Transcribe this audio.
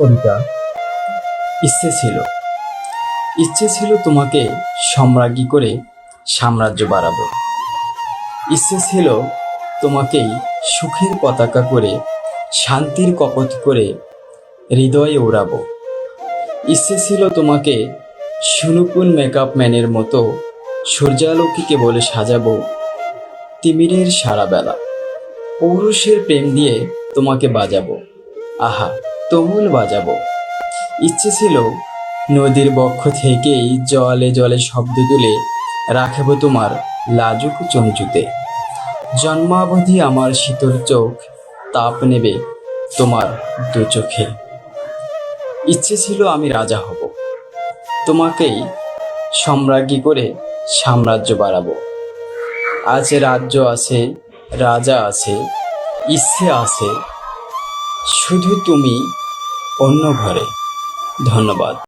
কবিতা। ইচ্ছে ছিল। ইচ্ছে ছিল তোমাকে সম্রাজ্ঞী করে সাম্রাজ্য বাড়াবো। ইচ্ছে ছিল তোমাকেই সুখের পতাকা করে, শান্তির কপট করে হৃদয়ে উড়াবো। ইচ্ছে ছিল তোমাকে সুনুপুন মেকআপ ম্যানের মতো সূর্যালোকীকে বলে সাজাবো তিমিরের সারা বেলা পৌরুষের প্রেম দিয়ে তোমাকে বাজাবো। আহা তুমুল বাজাবো। ইচ্ছে ছিল নদীর বক্ষ থেকেই জলে জলে শব্দ তুলে রাখব তোমার লাজুক চমচুতে জন্মাবধি আমার শীতল চোখ তাপ নেবে তোমার দু চোখে। ইচ্ছে ছিল আমি রাজা হব। তোমাকেই সম্রাজ্ঞী করে সাম্রাজ্য বাড়াবো। আজ রাজ্য আছে, রাজা আছে, ইচ্ছে আছে শুধু তুমি অন্য ঘরে। ধন্যবাদ।